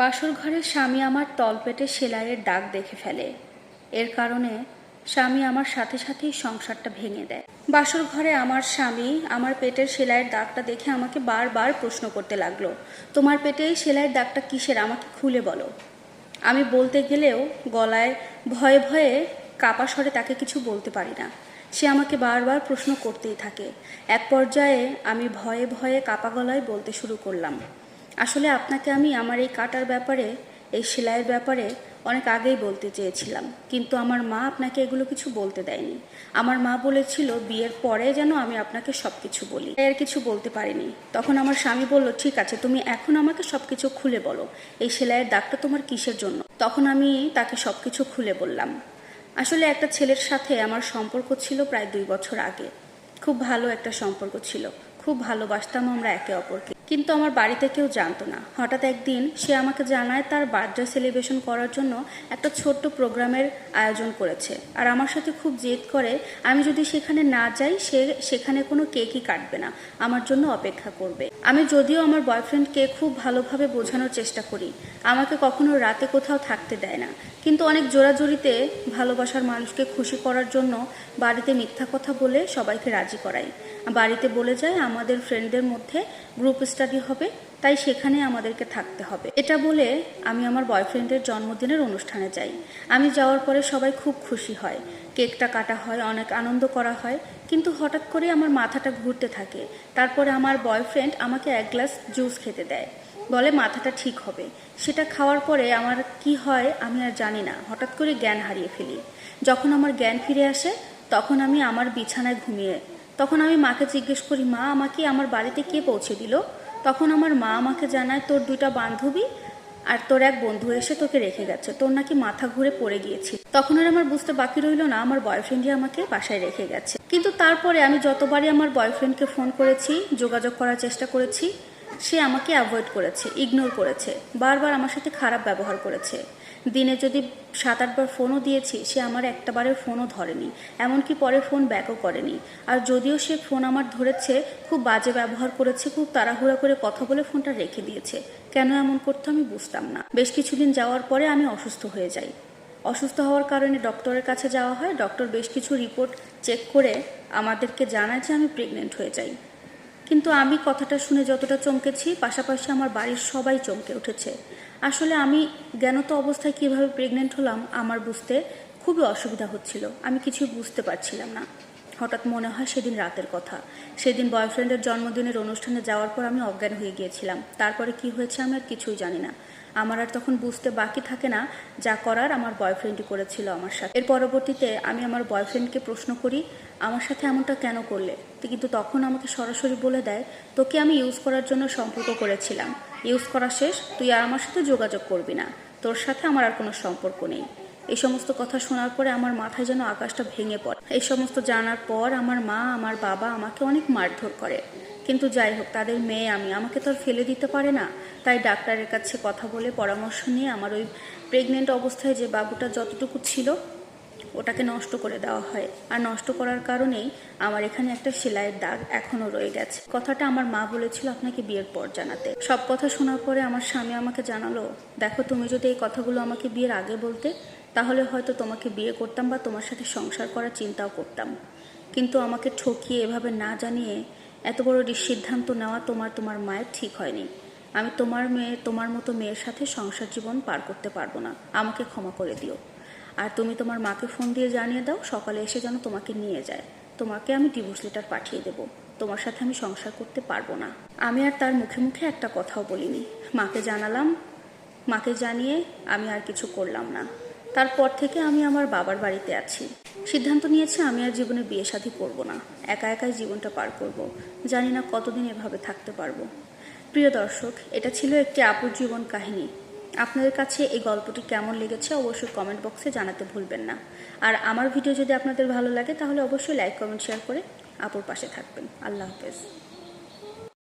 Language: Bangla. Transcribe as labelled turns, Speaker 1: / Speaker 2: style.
Speaker 1: বাসর ঘরে স্বামী আমার তলপেটে সেলাইয়ের দাগ দেখে ফেলে। এর কারণে স্বামী আমার সাথে সাথেই সংসারটা ভেঙে দেয়। বাসর ঘরে আমার স্বামী আমার পেটের সেলাইয়ের দাগটা দেখে আমাকে বারবার প্রশ্ন করতে লাগল, তোমার পেটে এই সেলাইয়ের দাগটা কিসের? আমাকে খুলে বলো। আমি বলতে গেলেও গলায় ভয়ে ভয়ে কাপা স্বরে তাকে কিছু বলতে পারি না। সে আমাকে বারবার প্রশ্ন করতেই থাকে। এক পর্যায়ে আমি ভয়ে ভয়ে কাপা গলায় বলতে শুরু করলাম আসলে আপনাকে আমি আমার এই কাটার ব্যাপারে, এই সেলাইয়ের ব্যাপারে অনেক আগেই বলতে চেয়েছিলাম। কিন্তু আমার মা আপনাকে এগুলো কিছু বলতে দেয়নি। আমার মা বলেছিল, বিয়ের পরে যেন আমি আপনাকে সব কিছু বলি। এর কিছু বলতে পারিনি। তখন আমার স্বামী বলল, ঠিক আছে, তুমি এখন আমাকে সব কিছু খুলে বলো। এই সেলাইয়ের দাগটা তোমার কিসের জন্য? তখন আমি তাকে সব কিছু খুলে বললাম। আসলে একটা ছেলের সাথে আমার সম্পর্ক ছিল প্রায় দুই বছর আগে। খুব ভালো একটা সম্পর্ক ছিল। খুব ভালোবাসতাম আমরা একে অপরকে। কিন্তু আমার বাড়িতে কেউ জানতো না। হঠাৎ একদিন সে আমাকে জানায় তার বার্থডে সেলিব্রেশন করার জন্য একটা ছোট্ট প্রোগ্রামের আয়োজন করেছে। আর আমার সাথে খুব জেদ করে, আমি যদি সেখানে না যাই, সে সেখানে কোনো কেকই কাটবে না। আমার জন্য অপেক্ষা করবে। আমি যদিও আমার বয়ফ্রেন্ডকে খুব ভালোভাবে বোঝানোর চেষ্টা করি। আমাকে কখনো রাতে কোথাও থাকতে দেয় না। কিন্তু অনেক জোরাজোরিতে ভালোবাসার মানুষকে খুশি করার জন্য বাড়িতে মিথ্যা কথা বলে সবাইকে রাজি করাই। বাড়িতে বলে যায়, আমাদের ফ্রেন্ডদের মধ্যে গ্রুপ স্টাডি হবে, তাই সেখানে আমাদেরকে থাকতে হবে। এটা বলে আমি আমার বয়ফ্রেন্ডের জন্মদিনের অনুষ্ঠানে যাই। আমি যাওয়ার পরে সবাই খুব খুশি হয়। কেকটা কাটা হয়, অনেক আনন্দ করা হয়, কিন্তু হঠাৎ করে আমার মাথাটা ঘুরতে থাকে। তারপরে আমার বয়ফ্রেন্ড আমাকে এক গ্লাস জুস খেতে দেয়। বলে, মাথাটা ঠিক হবে। সেটা খাওয়ার পরে আমার কি হয় আমি আর জানি না। হঠাৎ করে জ্ঞান হারিয়ে ফেলি। যখন আমার জ্ঞান ফিরে আসে, তখন আমি আমার বিছানায় ঘুমিয়ে তখন আমি মাকে জিজ্ঞেস করি, মা, আমাকে আমার বাড়িতে কে পৌঁছে দিল? তখন আমার মা আমাকে জানায়, তোর দুইটা বান্ধবী আর তোর এক বন্ধু এসে তোকে রেখে গেছে। তোর নাকি মাথা ঘুরে পড়ে গিয়েছিল। তখন আর আমার বুঝতে বাকি রইল না, আমার বয়ফ্রেন্ডই আমাকে বাসায় রেখে গেছে। কিন্তু তারপরে আমি যতবারই আমার বয়ফ্রেন্ডকে ফোন করেছি, যোগাযোগ করার চেষ্টা করেছি, সে আমাকে অ্যাভয়েড করেছে ইগনোর করেছে, বারবার আমার সাথে খারাপ ব্যবহার করেছে। দিনে যদি সাত আটবার ফোনও দিয়েছি, সে আমার একটাবারের ফোনও ধরেনি। এমনকি পরে ফোন ব্যাকও করেনি। আর যদিও সে ফোন আমার ধরেছে, খুব বাজে ব্যবহার করেছে, খুব তাড়াহুড়া করে কথা বলে ফোনটা রেখে দিয়েছে। কেন এমন করতো আমি বুঝতাম না। বেশ কিছুদিন যাওয়ার পরে আমি অসুস্থ হয়ে যাই। অসুস্থ হওয়ার কারণে ডক্টরের কাছে যাওয়া হয়। ডক্টর বেশ কিছু রিপোর্ট চেক করে আমাদেরকে জানায় যে আমি প্রেগনেন্ট হয়ে যাই। কিন্তু আমি কথাটা শুনে যতটা চমকেছি, পাশাপাশি আমার বাড়ির সবাই চমকে উঠেছে। আসলে আমি জ্ঞানত অবস্থায় কীভাবে প্রেগনেন্ট হলাম আমার বুঝতে খুবই অসুবিধা হচ্ছিল। আমি কিছুই বুঝতে পারছিলাম না। হঠাৎ মনে হয় সেদিন রাতের কথা। সেদিন বয়ফ্রেন্ডের জন্মদিনের অনুষ্ঠানে যাওয়ার পর আমি অজ্ঞান হয়ে গিয়েছিলাম। তারপরে কি হয়েছে আমি আর কিছুই জানি না। আমার আর তখন বুঝতে বাকি থাকে না যা করার আমার বয়ফ্রেন্ডই করেছিল আমার সাথে। এর পরবর্তীতে আমি আমার বয়ফ্রেন্ডকে প্রশ্ন করি, আমার সাথে এমনটা কেন করলে? কিন্তু তখন আমাকে সরাসরি বলে দেয়, তোকে আমি ইউজ করার জন্য সম্পর্ক করেছিলাম। ইউজ করা শেষ, তুই আর আমার সাথে যোগাযোগ করবি না। তোর সাথে আমার আর কোনো সম্পর্ক নেই। এই সমস্ত কথা শোনার পরে আমার মাথায় যেন আকাশটা ভেঙে পড়ে। এই সমস্ত জানার পর আমার মা, আমার বাবা আমাকে অনেক মারধর করে। কিন্তু যাই হোক, তাদের মেয়ে আমি, আমাকে তো আর ফেলে দিতে পারে না। তাই ডাক্তারের কাছে কথা বলে পরামর্শ নিয়ে আমার ওই প্রেগনেন্ট অবস্থায় যে বাবুটা যতটুকু ছিল ওটাকে নষ্ট করে দেওয়া হয়। আর নষ্ট করার কারণেই আমার এখানে একটা সেলাইয়ের দাগ এখনও রয়ে গেছে। কথাটা আমার মা বলেছিল আপনাকে বিয়ের পর জানাতে। সব কথা শোনার পরে আমার স্বামী আমাকে জানালো, দেখো, তুমি যদি এই কথাগুলো আমাকে বিয়ের আগে বলতে, তাহলে হয়তো তোমাকে বিয়ে করতাম বা তোমার সাথে সংসার করার চিন্তাও করতাম। কিন্তু আমাকে ঠকিয়ে এভাবে না জানিয়ে এত বড় সিদ্ধান্ত নেওয়া তোমার তোমার মায়ের ঠিক হয়নি। আমি তোমার মেয়ে, তোমার মতো মেয়ের সাথে সংসার জীবন পার করতে পারব না। আমাকে ক্ষমা করে দিও। আর তুমি তোমার মাকে ফোন দিয়ে জানিয়ে দাও, সকালে এসে যেন তোমাকে নিয়ে যায়। তোমাকে আমি ডিভোর্স লেটার পাঠিয়ে দেবো। তোমার সাথে আমি সংসার করতে পারব না। আমি আর তার মুখে মুখে একটা কথাও বলিনি। মাকে জানালাম। মাকে জানিয়ে আমি আর কিছু করলাম না। তারপর থেকে আমি আমার বাবার বাড়িতে আছি। সিদ্ধান্ত নিয়েছে আমি আর জীবনে বিয়ে শাদী করব না। একা একাই জীবনটা পার করব। জানি না কতদিন এভাবে থাকতে পারব। প্রিয় দর্শক, এটা ছিল একটি আপুর জীবন কাহিনী। আপনাদের কাছে এই গল্পটি কেমন লেগেছে অবশ্যই কমেন্ট বক্সে জানাতে ভুলবেন না। আর আমার ভিডিও যদি আপনাদের ভালো লাগে, তাহলে অবশ্যই লাইক কমেন্ট শেয়ার করে আপুর পাশে থাকবেন। আল্লাহ হাফেজ।